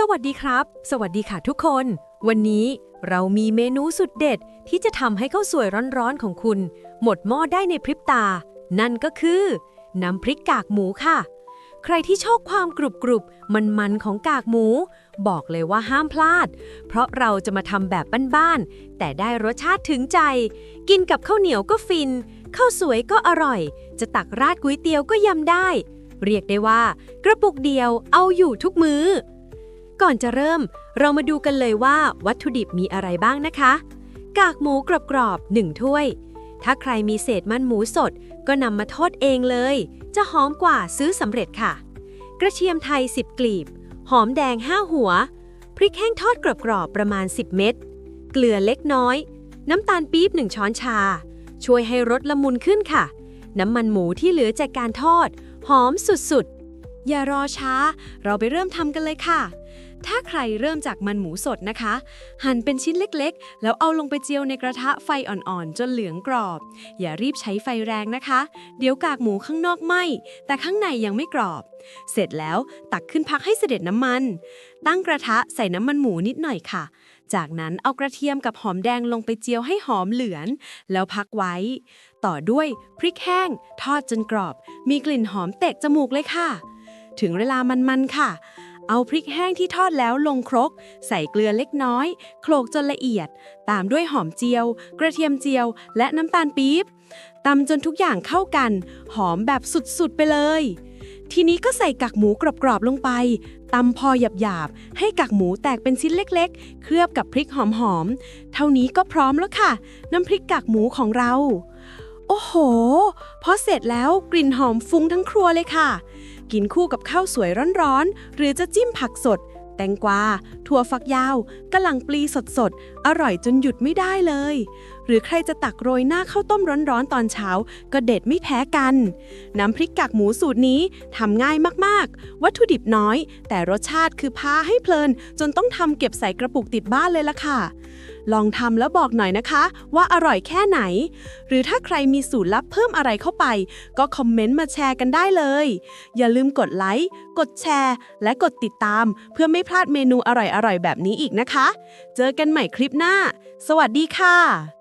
สวัสดีครับ สวัสดีค่ะทุกคน วันนี้เรามีเมนูสุดเด็ดที่จะทำให้ข้าวสวยร้อนๆของคุณ หมดหม้อได้ในพริบตา นั่นก็คือน้ำพริกกากหมูค่ะ ใครที่ชอบความกรุบกรุบมันมันๆของกากหมู บอกเลยว่าห้ามพลาด เพราะเราจะมาทำแบบบ้านๆแต่ได้รสชาติถึงใจ กินกับข้าวเหนียวก็ฟินข้าวสวยก็อร่อย จะตักราดก๋วยเตี๋ยวก็ยำได้ เรียกได้ว่า กระปุกเดียวเอาอยู่ทุกมื้อ ก่อนจะเริ่ม เรามาดูกันเลยว่าวัตถุดิบมีอะไรบ้างนะคะ กากหมูกรอบๆ1ถ้วย ถ้าใครมีเศษมันหมูสด ก็นำมาทอดเองเลย จะหอมกว่าซื้อสำเร็จค่ะ กระเทียมไทย 10 กลีบ หอมแดง 5 หัว พริกแห้งทอดกรอบๆประมาณ 10 เม็ด เกลือเล็กน้อย น้ำตาลปี๊บ 1 ช้อนชา ช่วยให้รสละมุนขึ้นค่ะ น้ำมันหมูที่เหลือจากการทอด หอมสุดๆ อย่ารอช้า เราไปเริ่มทำกันเลยค่ะ ถ้าใครเริ่มจากมันหมูสดนะคะ หั่นเป็นชิ้นเล็กๆ แล้วเอาลงไปเจียวในกระทะไฟอ่อนๆ จนเหลืองกรอบ อย่ารีบใช้ไฟแรงนะคะ เดี๋ยวกากหมูข้างนอกไหม้แต่ข้างในยังไม่กรอบ เสร็จแล้วตักขึ้นพักให้เสด็จน้ำมัน ตั้งกระทะใส่น้ำมันหมูนิดหน่อยค่ะจากนั้นเอากระเทียมกับหอมแดงลงไปเจียวให้หอมเหลืองแล้วพักไว้ ต่อด้วยพริกแห้ง ทอดจนกรอบ มีกลิ่นหอมเตะจมูกเลยค่ะ ถึงเวลามันๆค่ะ เอาพริกแห้งที่ทอดแล้วลงครก ใส่เกลือเล็กน้อย โขลกจนละเอียด ตามด้วยหอมเจียว กระเทียมเจียว และน้ำตาลปี๊บตำจนทุกอย่างเข้ากัน หอมแบบสุดๆไปเลย ทีนี้ก็ใส่กากหมูกรอบๆลงไปตำพอหยาบๆ ให้กากหมูแตกเป็นชิ้นเล็กๆ เคลือบกับพริกหอมๆ เท่านี้ก็พร้อมแล้วค่ะ น้ำพริกกากหมูของเรา โอ้โห พอเสร็จแล้วกลิ่นหอมฟุ้งทั้งครัวเลยค่ะ กินคู่กับข้าวสวยร้อนๆ หรือจะจิ้มผักสด แตงกวา ถั่วฝักยาวกะหล่ำปลีสดๆ อร่อยจนหยุดไม่ได้เลย หรือใครจะตักโรยหน้าข้าวต้มร้อนๆ ตอนเช้า ก็เด็ดไม่แพ้กัน น้ำพริกกากหมูสูตรนี้ทำง่ายมากๆ วัตถุดิบน้อย แต่รสชาติคือพาให้เพลิน จนต้องทำเก็บใส่กระปุกติดบ้านเลยล่ะค่ะ ลองทำแล้วบอกหน่อยนะคะ ว่าอร่อยแค่ไหน หรือถ้าใครมีสูตรลับเพิ่มอะไรเข้าไป ก็คอมเมนต์มาแชร์กันได้เลย อย่าลืมกดไลค์ กดแชร์ และกดติดตาม เพื่อไม่พลาดเมนูอร่อยๆ แบบนี้อีกนะคะ เจอกันใหม่คลิปหน้า สวัสดีค่ะ